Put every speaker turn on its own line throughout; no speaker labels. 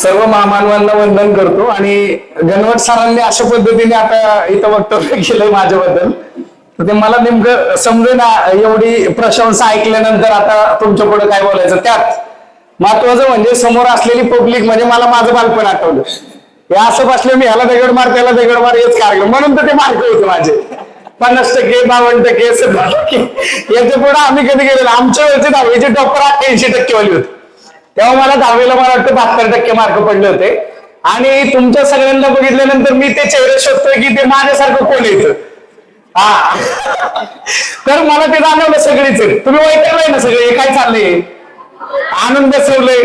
सर्व महामानवांना वंदन करतो आणि गणवट सरांनी अशा पद्धतीने आता इथं वक्तव्य केलंय माझ्याबद्दल. तर ते मला नेमकं समजेना एवढी प्रशंसा ऐकल्यानंतर आता तुमच्यापुढे काय बोलायचं? त्यात महत्वाचं म्हणजे समोर असलेली पब्लिक म्हणजे मला माझं बालपण आठवलं. हे असं बसलं मी ह्याला दगड मार त्याला दगड मार हेच कार्यक्रम. म्हणून तर ते मार्क होते माझे. पन्नास टक्के बावन्न टक्के सत्तर टक्के. याच्यापुढे आम्ही कधी गेलेलो? आमच्या वेळेचे दहावीचे टॉपर अठ्ठ्याऐंशी टक्केवाली होती. तेव्हा मला दहावीला मला वाटतं बहात्तर टक्के मार्क पडले होते. आणि तुमच्या सगळ्यांना बघितल्यानंतर मी ते चेहरे शोधतोय की ते माझ्यासारखं कोण येतं हा. तर मला ते जाणवलं सगळीच. तुम्ही वैतागलाय ना सगळे हे काय चाललंय? आनंद बसवलंय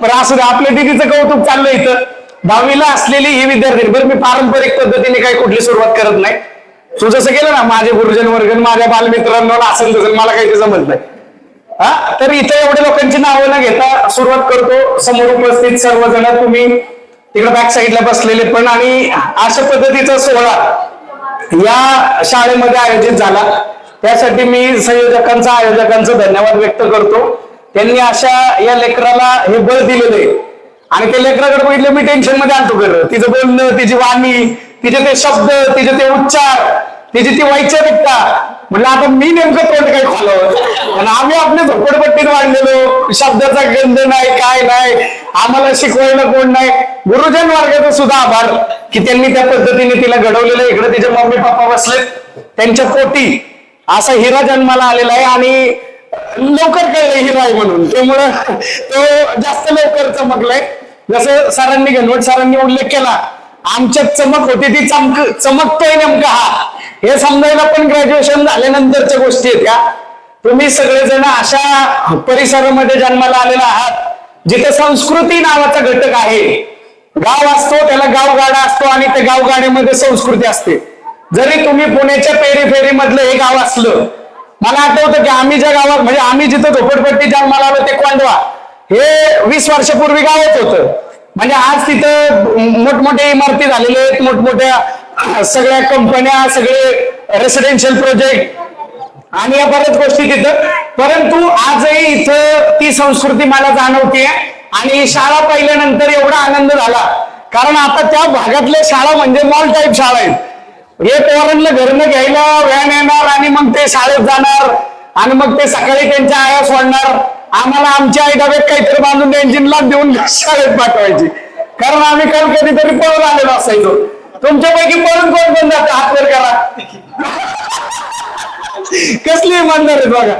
बरं असू दे आपल्या दिदीचं कौतुक चाललंय इथं. दहावीला असलेली ही विद्यार्थी बरं मी पारंपरिक पद्धतीने काही कुठली सुरुवात करत नाही. तू जसं केलं ना माझे गुरुजन वर्ग माझ्या बालमित्रांना असेल तसं मला काही ते जमत नाही. हा तर इथे एवढ्या लोकांची नावं न घेता सुरुवात करतो. समोर उपस्थित सर्वजण तुम्ही. तिकडे बॅक साईडला बसलेले पण आणि अशा पद्धतीचा सोहळा या शाळेमध्ये आयोजित झाला. त्यासाठी मी संयोजकांचा आयोजकांचं धन्यवाद व्यक्त करतो. त्यांनी अशा या लेकराला हे बळ दिलेलं आहे. आणि त्या लेकराकडे बघितलं मी टेन्शनमध्ये आणतो कर तिचं बोलणं तिची वाणी तिचे ते शब्द तिचे ते उच्चार तिची ती वैचारिकता म्हणलं आता मी नेमकं तोंड काय खोलावं आणि आम्ही आपल्या झोपडपट्टीत वाढलेलो. शब्दाचा गंध नाही काय नाही. आम्हाला शिकवायला कोण नाही. गुरुजन वर्गाचा सुद्धा आभार की त्यांनी त्या पद्धतीने तिला घडवलेलं इकडे तिचे मम्मी पप्पा बसलेत. त्यांच्या पोटी असा हिरा जन्माला आलेला आहे आणि लवकर कळलं हिरा आहे म्हणून. त्यामुळं तो जास्त लवकर चमकलाय. जसं सरांनी घनवट सरांनी उल्लेख केला आमच्यात चमक होती ती चमक चमकतोय नेमका हा. हे समजायला पण ग्रॅज्युएशन झाल्यानंतरच्या गोष्टी आहेत का? तुम्ही सगळेजण अशा परिसरामध्ये जन्माला आलेला आहात जिथे संस्कृती नावाचा घटक आहे. गाव असतो त्याला गावगाडा असतो आणि त्या गावगाड्यामध्ये संस्कृती असते. जरी तुम्ही पुण्याच्या पेरी फेरी मधलं हे गाव असलं मला आठवतं की आम्ही ज्या गावात म्हणजे आम्ही जिथं झोपडपट्टी जन्माला आलो ते कोंडवा. हे वीस वर्षापूर्वी गावच होतं. म्हणजे आज तिथं मोठमोठ्या इमारती झालेल्या आहेत मोठमोठ्या सगळ्या कंपन्या सगळे रेसिडेन्शियल प्रोजेक्ट आणि या बऱ्याच गोष्टी तिथं. परंतु आजही इथं ती संस्कृती मला जाणवते आणि शाळा पाहिल्यानंतर एवढा आनंद झाला. कारण आता त्या भागातल्या शाळा म्हणजे मॉल टाईप शाळा आहेत. हे पोरांना घरनं घ्यायला व्हॅन येणार आणि मग ते शाळेत जाणार आणि मग ते सकाळी त्यांच्या आया सोडणार. आम्हाला आमच्या आई डब्यात काहीतरी बांधून त्यांची लाट देऊन शाळेत पाठवायची. कारण आम्ही काल कधीतरी पळून आलेलो असायचो. तुमच्यापैकी पळून कोण कोण जातं? हात वर करा. कसली इमानदार आहे बघा.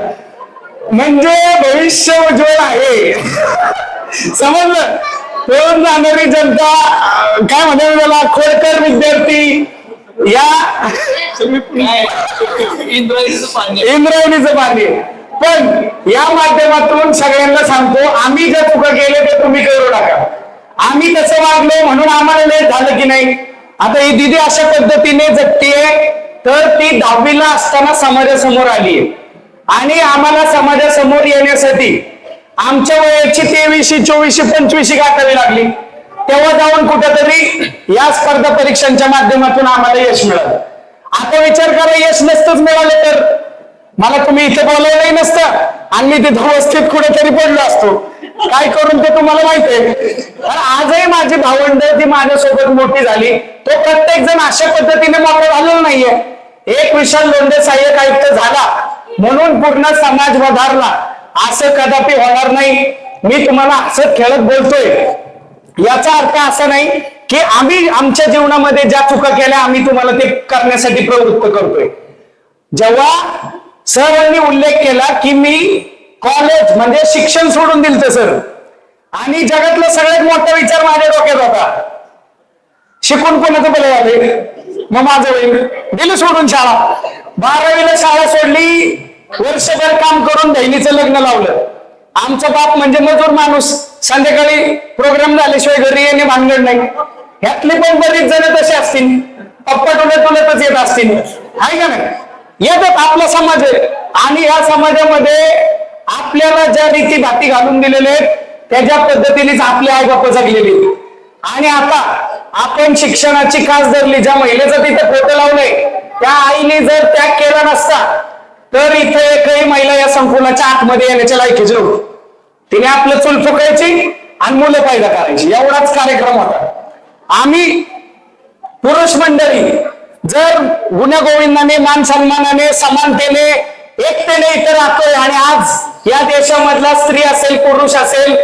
म्हणजे भविष्य उज्ज्वल आहे. समजलं? पळून जाणारी जनता काय म्हणतात त्याला? खोडकर विद्यार्थी. या.
इंद्रायणीचं पाणी.
इंद्रायणीचं पण या माध्यमातून सगळ्यांना सांगतो आम्ही जर चुका केले तर तुम्ही करू नका. आम्ही तसं वागलो म्हणून आम्हाला लेट झालं की नाही? आता ही दिदी अशा पद्धतीने जगतीये तर ती दहावीला असताना समाजासमोर आली. आणि आम्हाला समाजासमोर येण्यासाठी आमच्या वयाची तेवीसशे चोवीसशे पंचवीसशे गाठावी लागली. तेव्हा जाऊन कुठेतरी या स्पर्धा परीक्षांच्या माध्यमातून आम्हाला यश मिळालं. आता विचार करा यश नसतंच मिळालं तर? मला तुम्ही इथे बोलवलंही नसतं. आणि मी तिथं अवस्थित कुठेतरी पडलो असतो. काय करून ते तुम्हाला माहीत आहे? आजही माझी भावंड ती माझ्यासोबत मोठी झाली. तो प्रत्येक जण अशा पद्धतीने मोठा झालेला नाहीये. एक विशाल लोंढे सहाय्यक आयुक्त झाला. म्हणून पूर्ण समाज वधारला. असं कदापि होणार नाही. मी तुम्हाला असं खेळत बोलतोय. याचा अर्थ असा नाही की आम्ही आमच्या जीवनामध्ये ज्या चुका केल्या आम्ही तुम्हाला ते करण्यासाठी प्रवृत्त करतोय. जेव्हा सरांनी उल्लेख केला की मी कॉलेज म्हणजे शिक्षण सोडून दिलं सर आणि जगातला सगळ्यात मोठा विचार माझ्या डोक्यात होता. शिकून कोणाचं भले झाले? मग माझं होईल. दिलं सोडून शाळा. बारावीला शाळा सोडली वर्षभर काम करून बहिणीचं लग्न लावलं. आमचा बाप म्हणजे मजूर माणूस. संध्याकाळी प्रोग्राम झाल्याशिवाय घरी येणे भानगड नाही. ह्यातले पण बरीच जण तसे असतील. पप्पा टोले तुलतच येत असतील. आहे का नाही? येतात आपला समाज. आहे आणि या समाजामध्ये आपल्याला ज्या रीती भाती घालून दिलेले आहेत त्याच्या पद्धतीनेच आपले आई बाप जगलेली आणि आता आपण शिक्षणाची खास धरली ज्या महिलेचं तिथे फोटो लावले त्या आईने जर त्याग केला नसता तर इथे एकही महिला या संकुलाच्या आतमध्ये येण्याच्या लायकीची नव्हती. तिने आपलं चूल फुकायची आणि मुलं पैदा करायची. एवढाच कार्यक्रम होता. आम्ही पुरुष मंडळी जर गुणगोविंदाने मान सन्मानाने समानतेने एकतेने इथं राहतोय आणि आज या देशामधला स्त्री असेल पुरुष असेल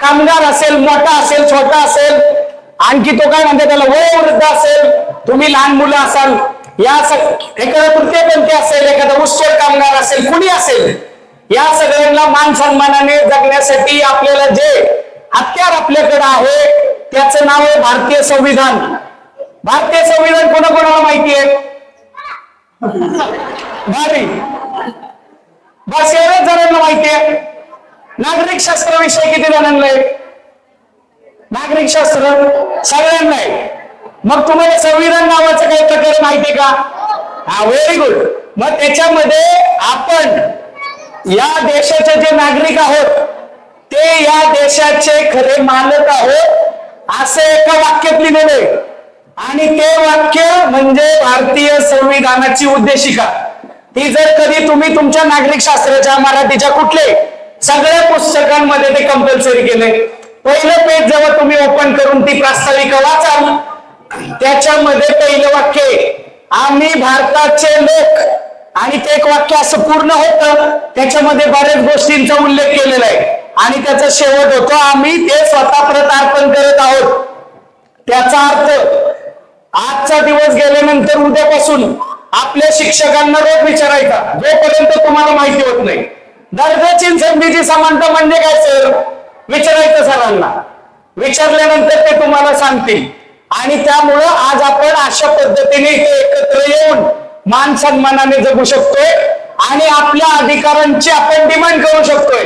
कामगार असेल मोठा असेल छोटा असेल आणखी तो काय म्हणते त्याला? वयोवृद्ध असेल तुम्ही लहान मुलं असाल या सग एखादा तृतीयपंथी असेल एखादा उच्चर कामगार असेल कुणी असेल या सगळ्यांना मान सन्मानाने जगण्यासाठी आपल्याला जे हत्यार आपल्याकडे आहे त्याचं नाव आहे भारतीय संविधान. भारतीय संविधान कोणाकोणाला माहिती आहे भारी बस एवढ्याच जणांना माहिती आहे नागरिक शास्त्राविषयी किती जणांना आहे? नागरिक शास्त्र सगळ्यांना आहे. मग तुम्हाला संविधान नावाचं काही प्रकार माहितीये का? हा व्हेरी गुड मग त्याच्यामध्ये आपण या देशाचे जे नागरिक आहोत ते या देशाचे खरे मालक आहोत असं एका वाक्यात लिहिलेलं आहे. आणि ते वाक्य म्हणजे भारतीय संविधानाची उद्देशिका. ती जर कधी तुम्ही तुमच्या नागरिक शास्त्राच्या मराठीच्या कुठले सगळ्या पुस्तकांमध्ये ते कंपल्सरी केले. पहिलं पेज जेव्हा तुम्ही ओपन करून ती प्रास्ताविका वाचाल त्याच्यामध्ये पहिलं वाक्य आम्ही भारताचे लोक. आणि ते एक वाक्य असं पूर्ण होतं त्याच्यामध्ये बऱ्याच गोष्टींचा उल्लेख केलेला आहे. आणि त्याचा शेवट होतो आम्ही ते स्वतः प्रतार्पण करत आहोत. त्याचा अर्थ आजचा दिवस गेल्यानंतर उद्यापासून आपल्या शिक्षकांना रोज विचारायचा. जोपर्यंत तुम्हाला माहिती होत नाही. दर्जाची संधीची समानता म्हणजे काय सर विचारायचं सरांना. विचारल्यानंतर ते तुम्हाला सांगतील. आणि त्यामुळं आज आपण अशा पद्धतीने इथे एकत्र येऊन मान सन्मानाने जगू शकतोय आणि आपल्या अधिकारांची आपण डिमांड करू शकतोय.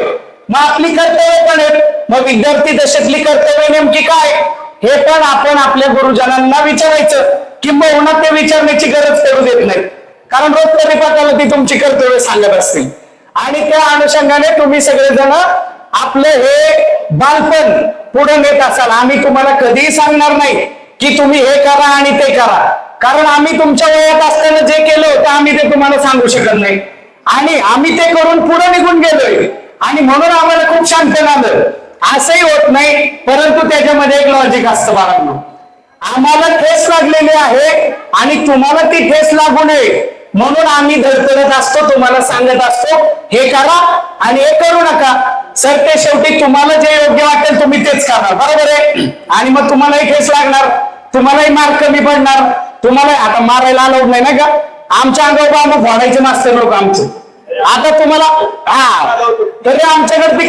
मग आपली कर्तव्य पण आहेत. मग विद्यार्थी दशेतली कर्तव्य नेमकी काय? हे पण आपण आपल्या गुरुजनांना विचारायचं किंबहुना ते विचारण्याची गरज करू देत नाही. कारण रोज परिपाठाला ती तुमची कर्तव्य सांगत असतील आणि त्या अनुषंगाने तुम्ही सगळेजण आपलं हे बालपण पुढे नेत असाल. आम्ही तुम्हाला कधीही सांगणार नाही की तुम्ही हे करा आणि ते करा. कारण आम्ही तुमच्या वयात असताना जे केलं होतं आम्ही ते तुम्हाला सांगू शकत नाही. आणि आम्ही ते करून पुढे निघून गेलोय. आणि म्हणून आम्हाला खूप शांत आलं असंही होत नाही परंतु त्याच्यामध्ये एक लॉजिक असतं बाळांनो. आम्हाला ठेस लागलेली आहे आणि तुम्हाला ती ठेस लागू नये म्हणून आम्ही धडपडत असतो तुम्हाला सांगत असतो. हे करा आणि हे करू नका. सर ते शेवटी तुम्हाला जे योग्य वाटेल तुम्ही तेच करणार. बरोबर आहे? आणि मग तुम्हालाही ठेस लागणार. तुम्हालाही मार्क कमी पडणार. तुम्हाला आता मारायला अलाउड नाही ना का? आमच्या अंगावर आम्ही फोडायचे मास्तर लोक आमचे. आता तुम्हाला हा. तरी आमच्याकडे ती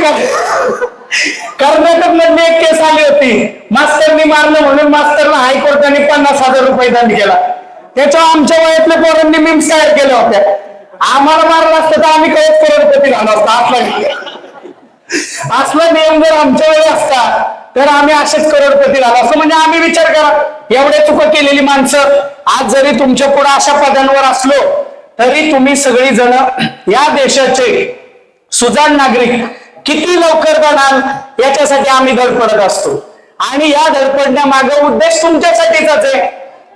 कर्नाटक मधली एक केस आली होती. मास्तरनी मारलं म्हणून मास्तरला हायकोर्टाने पन्नास हजार रुपये दंड केला. त्याच्यावर आमच्या वयातल्या पोरांनी मीम्स तयार केल्या होत्या. आम्हाला मारलं असतं तर आम्ही कधीच करोडपती झालो असतो. असला असला नियम जर आमच्या वेळी असता तर आम्ही असेच करोडपती झालो असतो. म्हणजे आम्ही विचार करा एवढे चुका केलेली माणसं आज जरी तुमच्यापुढे अशा पदांवर असलो तरी तुम्ही सगळी जण या देशाचे सुजाण नागरिक किती लवकर बनाल याच्यासाठी आम्ही धडपडत असतो. आणि या धडपडण्यामागे उद्देश तुमच्यासाठीच आहे.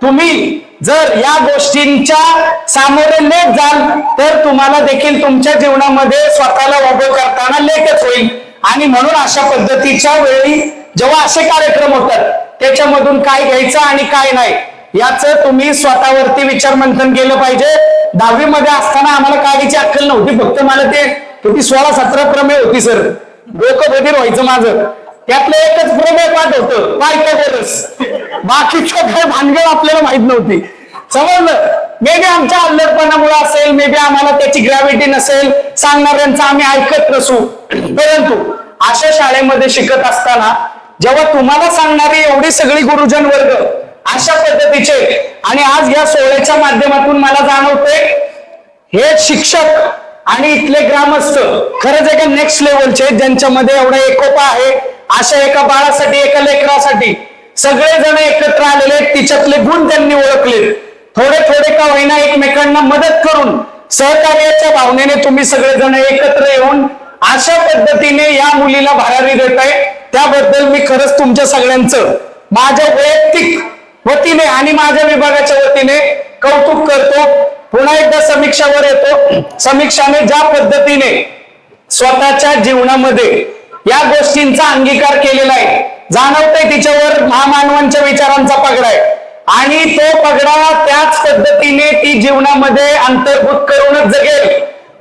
तुम्ही जर या गोष्टींच्या सामोरे लेट जाल तर तुम्हाला देखील तुमच्या जीवनामध्ये स्वतःला उभं करताना लेटच होईल. आणि म्हणून अशा पद्धतीच्या वेळी जेव्हा असे कार्यक्रम होतात त्याच्यामधून काय घ्यायचं आणि काय नाही याचं तुम्ही स्वतःवरती विचार मंथन केलं पाहिजे. दहावी मध्ये असताना आम्हाला काडीची अक्कल नव्हती फक्त मला ते किती सोळा सतरा प्रमेय होती सर. डोकं बधीर व्हायचं माझं. त्यातलं एकच प्रमेय पाठ होतं पायथागोरस. बाकीचं काय भानगड आपल्याला माहीत नव्हती. समजलं? मे बी आमच्या अल्लडपणामुळे असेल मे बी आम्हाला त्याची ग्रॅव्हिटी नसेल सांगणाऱ्यांचं आम्ही ऐकत नसू. परंतु अशा शाळेमध्ये शिकत असताना जेव्हा तुम्हाला सांगणारी एवढी सगळी गुरुजन वर्ग अशा पद्धतीचे आणि आज या सोहळ्याच्या माध्यमातून मला जाणवते हे शिक्षक आणि इथले ग्रामस्थ खरंच एका नेक्स्ट लेवलचे ज्यांच्यामध्ये एवढा एकोपा आहे. अशा एका बाळासाठी एका लेकरासाठी सगळेजण एकत्र आलेले तिच्यातले गुण त्यांनी ओळखले थोडे थोडे का होईना एकमेकांना मदत करून सहकार्याच्या भावनेने तुम्ही सगळेजण एकत्र येऊन अशा पद्धतीने या मुलीला भरारी देत आहे त्याबद्दल मी खरंच तुमच्या सगळ्यांचं माझ्या वैयक्तिक वतीने आणि माझ्या विभागाच्या वतीने कौतुक करतो. पुन्हा एकदा समीक्षावर येतो. समीक्षाने ज्या पद्धतीने स्वतःच्या जीवनामध्ये या गोष्टींचा अंगीकार केलेला आहे जाणवतंय तिच्यावर महामानवांच्या विचारांचा पगडा आहे. आणि तो पगडा त्याच पद्धतीने ती जीवनामध्ये अंतर्भूत करूनच जगेल.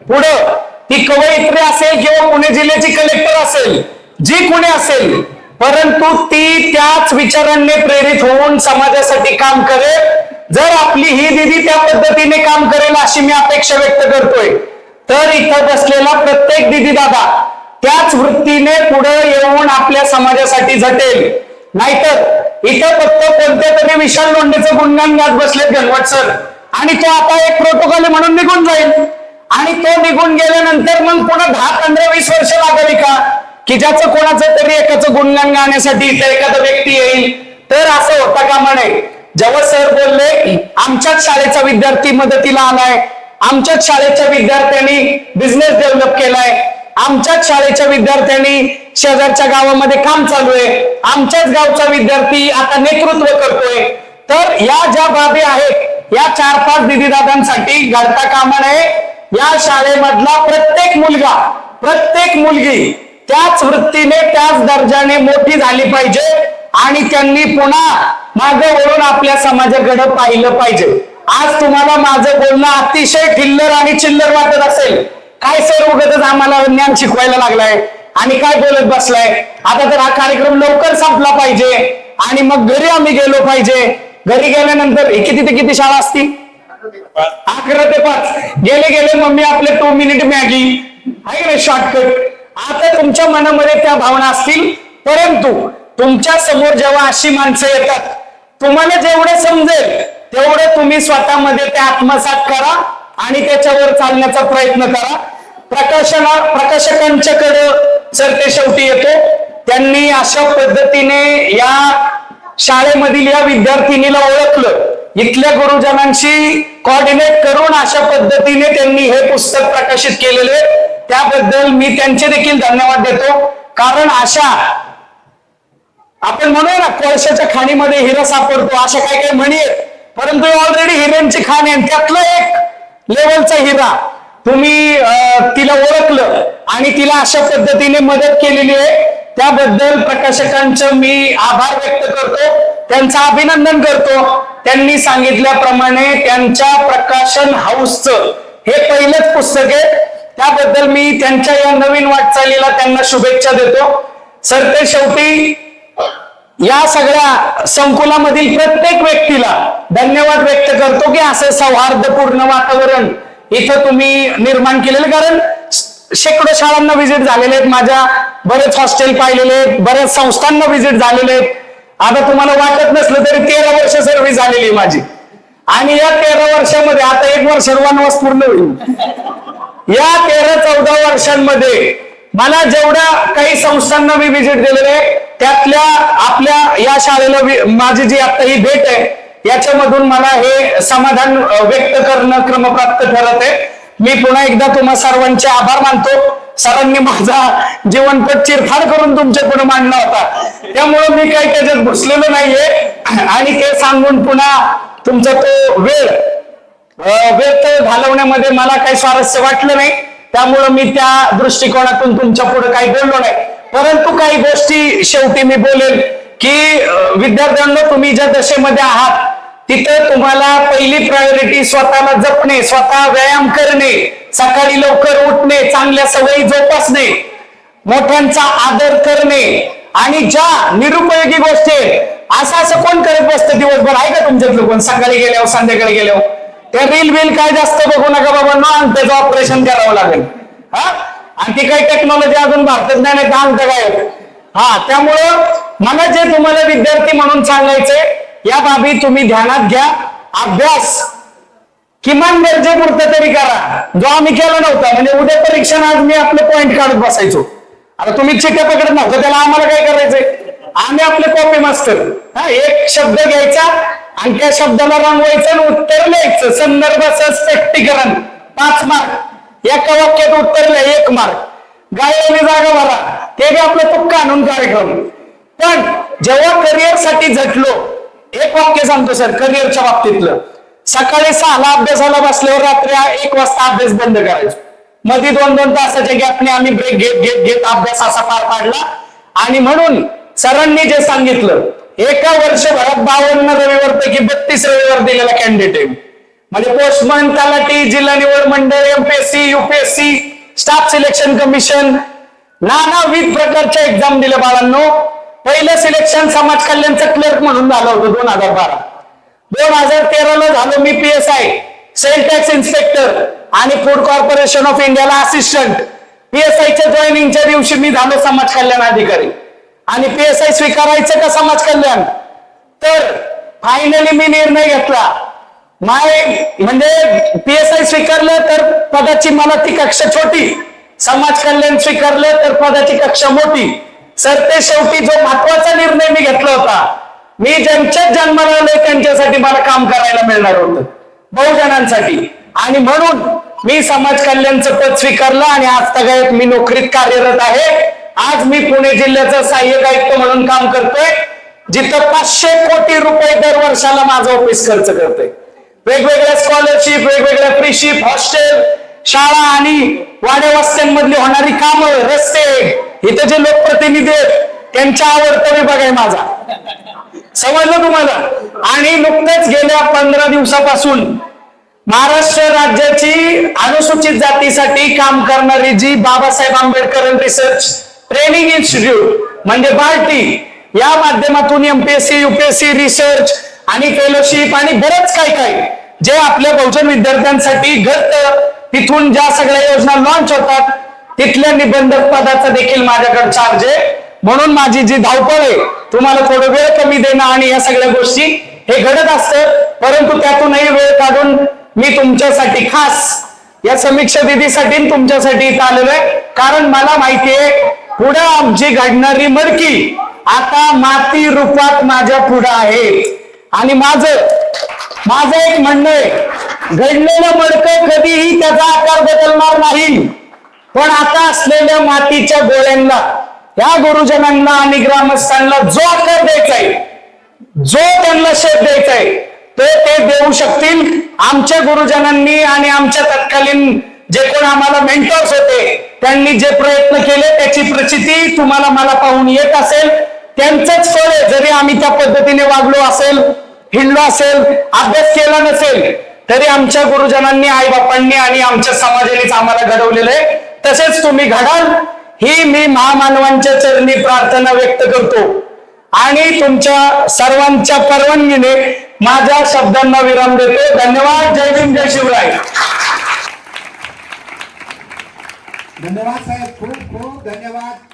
पुढं ती कवयित्री असेल किंवा पुणे जिल्ह्याची कलेक्टर असेल जी कुणी असेल परंतु ती त्याच विचारांनी प्रेरित होऊन समाजासाठी काम करेल. जर आपली ही दिदी त्या पद्धतीने काम करेल अशी मी अपेक्षा व्यक्त करतोय तर इथं बसलेला प्रत्येक दिदी दादा त्याच वृत्तीने पुढे येऊन आपल्या समाजासाठी झटेल. नाहीतर इथं फक्त कोणत्या तरी विशाल लोंढेचं गुणगान गात बसलेत गणवट सर. आणि तो आता एक प्रोटोकॉल म्हणून निघून जाईल. आणि तो निघून गेल्यानंतर मग पुन्हा दहा पंधरा वीस वर्ष लागेल का? की ज्याचं कोणाचं तरी एकाचं गुणगान गाण्यासाठी इथं एखादा व्यक्ती येईल. तर असं होता का म्हणे? जेव्हा सर बोलले आमच्याच शाळेचा विद्यार्थी मदतीला आलाय. आमच्याच शाळेच्या विद्यार्थ्यांनी बिझनेस डेव्हलप केलाय. आमच्याच शाळेच्या विद्यार्थ्यांनी शेजारच्या गावामध्ये काम चालू आहे. आमच्याच गावचा विद्यार्थी आता नेतृत्व करतोय. तर या ज्या बाबी आहेत या चार पाच दिदीदादांसाठी घडता कामा नये. या शाळेमधला प्रत्येक मुलगा प्रत्येक मुलगी त्याच वृत्तीने त्याच दर्जाने मोठी झाली पाहिजे आणि त्यांनी पुन्हा माग वळून आपल्या समाजाकडे पाहिलं पाहिजे. आज तुम्हाला माझं बोलणं अतिशय ठिल्लर आणि चिल्लर वाटत असेल. काय सर उगतच आम्हाला ज्ञान शिकवायला लागलाय आणि काय बोलत बसलाय? आता तर हा कार्यक्रम लवकर संपला पाहिजे आणि मग घरी आम्ही गेलो पाहिजे. घरी गेल्यानंतर हे किती ते किती शाळा असती अकरा ते पाच. गेले गेले मम्मी आपले टू मिनिट मॅगी. आहे ना शॉर्टकट आता तुमच्या मनामध्ये त्या भावना असतील. परंतु तुमच्यासमोर जेव्हा अशी माणसं येतात तुम्हाला जेवढं समजेल तेवढं तुम्ही स्वतःमध्ये ते आत्मसात करा आणि त्याच्यावर चालण्याचा प्रयत्न करा. प्रकाशना प्रकाशकांच्याकडं जर ते शेवटी येतो त्यांनी अशा पद्धतीने या शाळेमधील या विद्यार्थिनीला ओळखलं. इथल्या गुरुजनांशी कॉर्डिनेट करून अशा पद्धतीने त्यांनी हे पुस्तक प्रकाशित केलेले त्याबद्दल मी त्यांचे देखील धन्यवाद देतो. कारण अशा आपण म्हणूया ना कोळशाच्या खाणीमध्ये हिरा सापडतो अशा काही काही म्हणी आहेत. परंतु ऑलरेडी हिऱ्यांची खाण आहे आणि त्यातलं एक लेवलचा हिरा. तुम्ही तिला ओळखलं आणि तिला अशा पद्धतीने मदत केलेली आहे. त्याबद्दल प्रकाशकांचं मी आभार व्यक्त करतो. त्यांचं अभिनंदन करतो. त्यांनी सांगितल्याप्रमाणे त्यांच्या प्रकाशन हाऊसचं हे पहिलंच पुस्तक आहे. त्याबद्दल मी त्यांच्या या नवीन वाटचालीला त्यांना शुभेच्छा देतो. सर ते शेवटी या सगळ्या संकुलामधील प्रत्येक व्यक्तीला धन्यवाद व्यक्त करतो की असं सौहार्दपूर्ण वातावरण इथं तुम्ही निर्माण केलेलं. कारण शेकडो शाळांना व्हिजिट झालेले आहेत. माझ्या बरेच हॉस्टेल पाहिलेले आहेत. बऱ्याच संस्थांना व्हिजिट झालेले आहेत. आता तुम्हाला वाटत नसलं तरी तेरा वर्ष सर्व्हिस झालेली आहे माझी. आणि या तेरा वर्षामध्ये आता एक वर्ष वनवास पूर्ण होईल. या तेरा चौदा वर्षांमध्ये मला जेवढ्या काही संस्थांना मी व्हिजिट दिलेले आहे त्यातल्या आपल्या या शाळेला माझी जी आता ही भेट आहे याच्यामधून मला हे समाधान व्यक्त करणं क्रमप्राप्त ठरत आहे. मी पुन्हा एकदा तुम्हा सर्वांचे आभार मानतो. सरांनी माझा जीवनपट चिरफाड करून तुमच्यापुढे मांडला होता. त्यामुळे मी काही त्याच्यात घुसलेलो नाहीये. आणि ते सांगून पुन्हा तुमचा तो वेळ अं, व्यक्त घालवण्यामध्ये मला काही स्वारस्य वाटलं नाही. त्यामुळं मी त्या दृष्टिकोनातून तुमच्यापुढे काही बोललो नाही. परंतु काही गोष्टी शेवटी मी बोलेल की विद्यार्थ्यांना तुम्ही ज्या दशेमध्ये आहात तिथं तुम्हाला पहिली प्रायोरिटी स्वतःला जपणे स्वतः व्यायाम करणे सकाळी लवकर उठणे चांगल्या सवयी जोपासणे मोठ्यांचा आदर करणे आणि ज्या निरुपयोगी गोष्टी आहेत, असं असं कोण करत बसतं दिवसभर? आहे का तुमच्यातलं कोण? सकाळी गेल्यावर संध्याकाळी गेल्यावर? त्या रील बिल काय जास्त बघू नका बाबा आणि त्याचं ऑपरेशन करावं लागेल. हा? आणि ती काही टेक्नॉलॉजी अजून भारतात नाही नाही तर काय? हा त्यामुळं मला जे तुम्हाला विद्यार्थी म्हणून सांगायचंय या बाबी तुम्ही ध्यानात घ्या अभ्यास किमान गरजेपुरतं तरी करा. जो आम्ही केला नव्हता म्हणजे उद्या परीक्षा आज मी आपले पॉईंट काढत बसायचो. आता तुम्ही चिठ्ठ्या पकडत नव्हतं त्याला आम्हाला काय करायचंय? आम्ही आपले कॉपी मास्टर हा एक शब्द घ्यायचा आणि त्या शब्दाला रंगवायचं आणि उत्तर लिहायचं. संदर्भाचं स्पष्टीकरण. पाच मार्क. एका वाक्यात उत्तर लिहा एक मार्क. गायलेली जागा भरा. ते बी आपलं तुक्का आणून कार्यक्रम पण जेव्हा करिअरसाठी झटलो एक वाक्य सांगतो सर करिअरच्या बाबतीतलं. सकाळी सहाला अभ्यासाला बसल्यावर रात्री एक वाजता अभ्यास बंद करायचो. मध्ये दोन दोन तासाच्या गॅपने आम्ही ब्रेक घेत घेत घेत अभ्यास असा पार पाडला. आणि म्हणून सरांनी जे सांगितलं एका वर्षभरात बावन्न रविवारपैकी बत्तीस रविवार दिलेला कॅन्डिडेट आहे. म्हणजे पोस्टमन तलाठी जिल्हा निवड मंडळ MPSC UPSC staff selection commission नानाविध प्रकारच्या एक्झाम दिल्या बाळांनो. पहिलं सिलेक्शन समाज कल्याणचं क्लर्क म्हणून झालं होतं दोन हजार बारा. दोन हजार तेराला झालो मी P S I sale tax inspector आणि फूड कॉर्पोरेशन ऑफ इंडियाला असिस्टंट पीएसआयच्या जॉईनिंगच्या दिवशी मी झालो समाज कल्याण अधिकारी. आणि पीएसआय स्वीकारायचं का समाज कल्याण? तर फायनली मी निर्णय घेतला. माय म्हणजे पीएसआय स्वीकारलं तर पदाची मला ती कक्षा छोटी. समाज कल्याण स्वीकारलं तर पदाची कक्षा मोठी. सर ते शेवटी जो महत्त्वाचा निर्णय मी घेतला होता मी ज्यांच्याच जन्माला आलोय त्यांच्यासाठी मला काम करायला मिळणार होतं. बहुजनांसाठी. आणि म्हणून मी समाज कल्याणचं पद स्वीकारलं आणि आज तगायत मी नोकरीत कार्यरत आहे. आज मी पुणे जिल्ह्याचा सहाय्यक आयुक्त म्हणून काम करतोय जिथं पाचशे कोटी रुपये दर वर्षाला माझं ऑफिस खर्च करतोय. वेगवेगळ्या स्कॉलरशिप वेगवेगळ्या फ्रीशिप हॉस्टेल शाळा आणि वाड्या वस्त्यांमधली होणारी कामं रस्ते इथं जे लोकप्रतिनिधी आहेत त्यांच्या आवडता विभाग आहे माझा. समजलं तुम्हाला? आणि नुकतेच गेल्या पंधरा दिवसापासून महाराष्ट्र राज्याची अनुसूचित जातीसाठी काम करणारी जी Babasaheb Ambedkar research training institute म्हणजे बार्टी या माध्यमातून एमपीएससी युपीएससी रिसर्च आणि फेलोशिप आणि बरंच काय काय जे आपल्या बहुजन विद्यार्थ्यांसाठी घडतं तिथून ज्या सगळ्या योजना लॉन्च होतात तिथल्या निबंधक पदाचा देखील माझ्याकडे चार्ज आहे. म्हणून माझी जी धावपळ आहे तुम्हाला थोडं वेळ कमी देणं आणि या सगळ्या गोष्टी हे घडत असतं. परंतु त्यातूनही वेळ काढून मी तुमच्यासाठी खास या समीक्षा दिदीसाठी तुमच्यासाठी इथं आलेलो आहे. कारण मला माहिती आहे पुढे आमची घडणारी मडकी. आता माती रूपात माझ्या पुढे आहे. आणि माझं माझं एक म्हणणं आहे घडलेलं मडकं कधीही त्याचा आकार बदलणार नाही. पण आता असलेल्या मातीच्या गोळ्यांना या गुरुजनांना आणि ग्रामस्थांना जो आकार द्यायचा आहे जो त्यांना शेत द्यायचा आहे तो ते देऊ शकतील. आमच्या गुरुजनांनी आणि आमच्या तत्कालीन जे कोण आम्हाला मेंटर्स होते त्यांनी जे प्रयत्न केले त्याची प्रचिती तुम्हाला मला पाहून येत असेल. त्यांचंच फळ आहे जरी आम्ही त्या पद्धतीने वागलो असेल हिंडलो असेल अभ्यास केला नसेल तरी आमच्या गुरुजनांनी आईबापांनी आणि आमच्या समाजानेच आम्हाला घडवलेलं आहे. तसेच तुम्ही घडाल. ही मी महामानवांच्या चरणी प्रार्थना व्यक्त करतो. आणि तुमच्या सर्वांच्या परवानगीने माझ्या शब्दांना विराम देतो. धन्यवाद. जय भीम जय शिवराय.
धन्यवाद साहेब खूप खूप धन्यवाद.